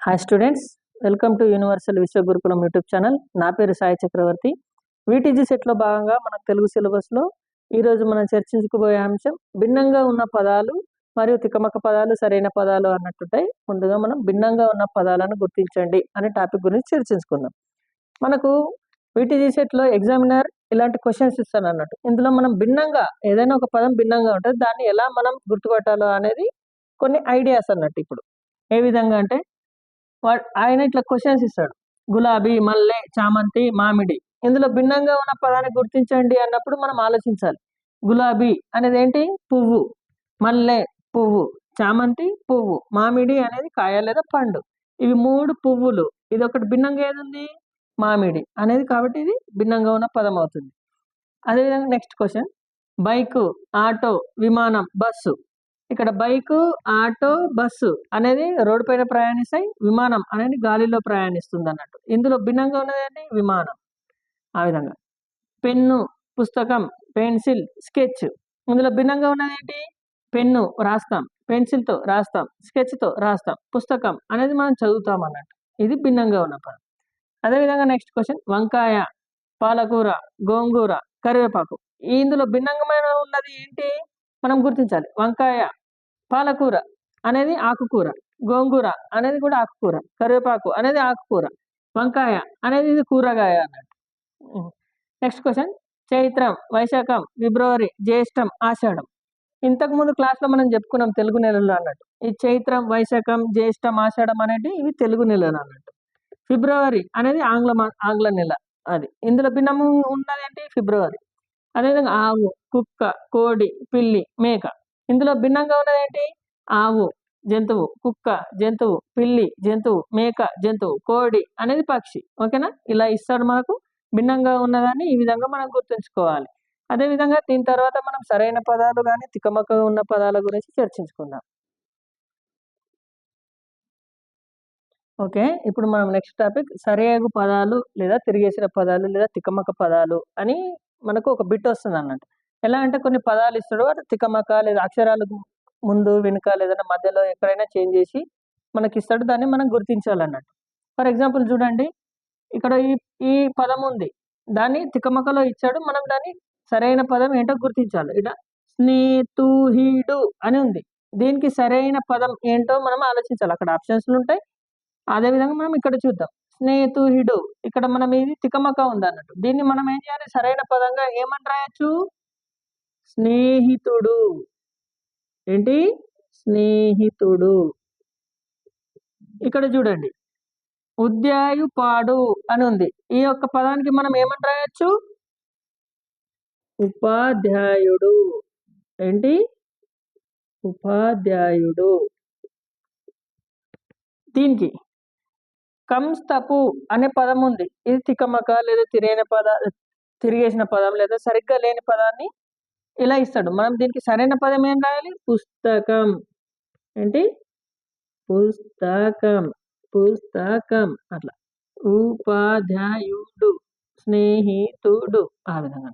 Hi students welcome to Universal Vishwagurukulam YouTube channel నా పేరు సాయి చక్రవర్తి. VTG సెట్లో భాగంగా మన తెలుగు సిలబస్లో ఈరోజు మనం చర్చించుకుపోయే అంశం భిన్నంగా ఉన్న పదాలు మరియు తికమక పదాలు సరైన పదాలు అన్నట్టుంటాయి. ముందుగా మనం భిన్నంగా ఉన్న పదాలను గుర్తించండి అనే టాపిక్ గురించి చర్చించుకుందాం. మనకు వీటీజీ సెట్లో ఎగ్జామినర్ ఇలాంటి క్వశ్చన్స్ ఇస్తాను అన్నట్టు. ఇందులో మనం భిన్నంగా ఏదైనా ఒక పదం భిన్నంగా ఉంటుంది దాన్ని ఎలా మనం గుర్తుపట్టాలో అనేది కొన్ని ఐడియాస్ అన్నట్టు ఇప్పుడు. ఏ విధంగా అంటే ఆయన ఇట్లా క్వశ్చన్స్ ఇస్తాడు. గులాబీ మల్లె చామంతి మామిడి. ఇందులో భిన్నంగా ఉన్న పదాన్ని గుర్తించండి అన్నప్పుడు మనం ఆలోచించాలి. గులాబీ అనేది ఏంటి? పువ్వు. మల్లె పువ్వు. చామంతి పువ్వు. మామిడి అనేది కాయ లేదా పండు. ఇవి మూడు పువ్వులు. ఇది ఒకటి భిన్నంగా ఏది మామిడి అనేది కాబట్టి ఇది భిన్నంగా ఉన్న పదం అవుతుంది. అదేవిధంగా నెక్స్ట్ క్వశ్చన్ బైకు ఆటో విమానం బస్సు. ఇక్కడ బైకు ఆటో బస్సు అనేది రోడ్డు పైన ప్రయాణిస్తాయి విమానం అనేది గాలిలో ప్రయాణిస్తుంది అన్నట్టు ఇందులో భిన్నంగా ఉన్నది విమానం. ఆ విధంగా. పెన్ను పుస్తకం పెన్సిల్ స్కెచ్. ఇందులో భిన్నంగా ఉన్నది ఏంటి? పెన్ను రాస్తాం పెన్సిల్తో రాస్తాం స్కెచ్తో రాస్తాం పుస్తకం అనేది మనం చదువుతాం అన్నట్టు. ఇది భిన్నంగా ఉన్న పదం. అదేవిధంగా నెక్స్ట్ క్వశ్చన్ వంకాయ పాలకూర గోంగూర కరివేపాకు. ఇందులో భిన్నంగా ఉన్నది ఏంటి? మనం గుర్తించాలి. వంకాయ పాలకూర అనేది ఆకుకూర గోంగూర అనేది కూడా ఆకుకూర కరివేపాకు అనేది ఆకుకూర వంకాయ అనేది ఇది కూరగాయ అన్నట్టు. Next question. చైత్రం వైశాఖం ఫిబ్రవరి జ్యేష్టం ఆషాఢం. ఇంతకు ముందు క్లాస్లో మనం చెప్పుకున్నాం తెలుగు నెలలు అన్నట్టు. ఈ చైత్రం వైశాఖం జ్యేష్టం ఆషాఢం అనేది ఇవి తెలుగు నెలలు అన్నట్టు. ఫిబ్రవరి అనేది ఆంగ్ల ఆంగ్ల నెల అది. ఇందులో భిన్నము ఉన్నది ఏంటి ఫిబ్రవరి. అదేవిధంగా ఆవు కుక్క కోడి పిల్లి మేక ఇందులో భిన్నంగా ఉన్నదేంటి? ఆవు జంతువు కుక్క జంతువు పిల్లి జంతువు మేక జంతువు కోడి అనేది పక్షి. ఓకేనా? ఇలా ఇస్తాడు మనకు. భిన్నంగా ఉన్నదాన్ని ఈ విధంగా మనం గుర్తుంచుకోవాలి. అదేవిధంగా దీని తర్వాత మనం సరైన పదాలు కానీ తికమక ఉన్న పదాల గురించి చర్చించుకుందాం. ఓకే? ఇప్పుడు మనం నెక్స్ట్ టాపిక్ సరియాగు పదాలు లేదా తిరిగేసిన పదాలు లేదా తికమక పదాలు అని మనకు ఒక బిట్ వస్తుంది అన్నట్టు ఎలా అంటే కొన్ని పదాలు ఇస్తాడు. అటు తికమక లేదా అక్షరాలు ముందు వెనుక లేదన్నా మధ్యలో ఎక్కడైనా చేంజ్ చేసి మనకి ఇస్తాడు దాన్ని మనం గుర్తించాలన్నట్టు. ఫర్ ఎగ్జాంపుల్ చూడండి. ఇక్కడ ఈ ఈ పదం ఉంది. దాన్ని తికమకలో ఇచ్చాడు. మనం దాన్ని సరైన పదం ఏంటో గుర్తించాలి. ఇట స్నేతుహిడు అని ఉంది. దీనికి సరైన పదం ఏంటో మనం ఆలోచించాలి. అక్కడ ఆప్షన్స్లు ఉంటాయి. అదేవిధంగా మనం ఇక్కడ చూద్దాం. స్నేహితుహిడు ఇక్కడ మనం ఇది తికమక ఉంది అన్నట్టు దీన్ని మనం ఏం చేయాలి? సరైన పదంగా ఏమని రాయొచ్చు? స్నేహితుడు. ఏంటి? స్నేహితుడు. ఇక్కడ చూడండి. ఉద్యాయుపాడు అని ఉంది. ఈ యొక్క పదానికి మనం ఏమని రాయొచ్చు ఉపాధ్యాయుడు. ఏంటి? ఉపాధ్యాయుడు. దీనికి కంస్తపు అనే పదం ఉంది. ఇది తికమక లేదా తిరిగిన పద తిరిగేసిన పదం లేదా సరిగ్గా లేని పదాన్ని ఇలా ఇస్తాడు. మనం దీనికి సరైన పదం ఏం రాయాలి? పుస్తకం. ఏంటి? పుస్తకం. పుస్తకం. అట్లా. ఉపాధ్యాయుడు స్నేహితుడు. ఆ విధంగా.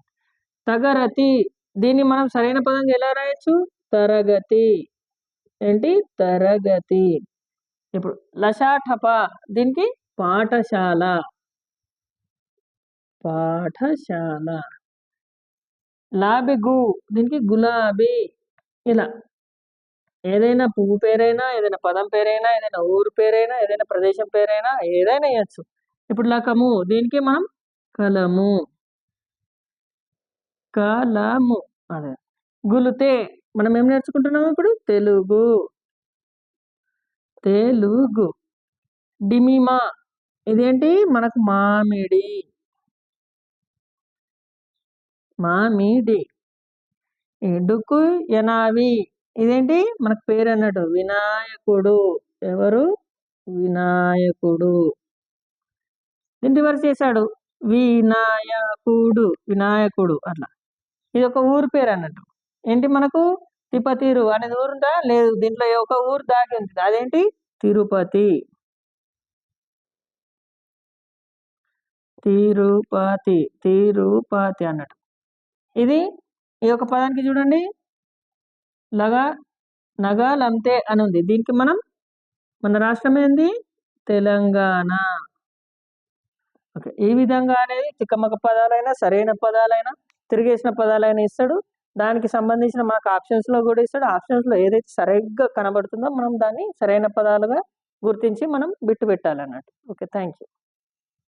తగరతి దీన్ని మనం సరైన పదం ఎలా రాయొచ్చు? తరగతి. ఏంటి? తరగతి. ఇప్పుడు లషాఠప దీనికి పాఠశాల. పాఠశాల. లాబిగు దీనికి గులాబీ. ఇలా. ఏదైనా పువ్వు పేరైనా ఏదైనా పదం పేరైనా ఏదైనా ఊరు పేరైనా ఏదైనా ప్రదేశం పేరైనా ఏదైనా వేయచ్చు. ఇప్పుడు లకము దీనికి మనం కలము. కలము. అదే. గులుతే మనం ఏం నేర్చుకుంటున్నాము ఇప్పుడు? తెలుగు. తెలుగు. డిమిమా. ఇదేంటి? మనకు మామిడి. మామిడి. ఎడుకు ఎనావి. ఇదేంటి? మనకు పేరు అన్నట్టు వినాయకుడు. ఎవరు? వినాయకుడు. దీన్ని రివర్స్ చేశాడు? వినాయకుడు. వినాయకుడు అట్లా. ఇది ఒక ఊరు పేరు అన్నట్టు ఏంటి మనకు? తిరుపతిరు. అనేది ఊరుందా? లేదు. దీంట్లో ఒక ఊరు దాగి ఉంది అదేంటి? తిరుపతి. తిరుపతి. తిరుపతి అన్నట్టు. ఇది ఈ యొక్క పదానికి చూడండి. లగా నగాలంతే అని ఉంది. దీనికి మనం మన రాష్ట్రం ఏంది? తెలంగాణ. ఓకే. ఈ విధంగా అనేది తిక్కమక్క పదాలైనా సరైన పదాలైనా తిరిగేసిన పదాలైనా ఇస్తాడు. దానికి సంబంధించిన మనకు ఆప్షన్స్లో కూడా ఇస్తాడు. ఆప్షన్స్లో ఏదైతే సరిగ్గా కనబడుతుందో మనం దాన్ని సరైన పదాలుగా గుర్తించి మనం బిట్టు పెట్టాలన్నట్టు. ఓకే. Thank you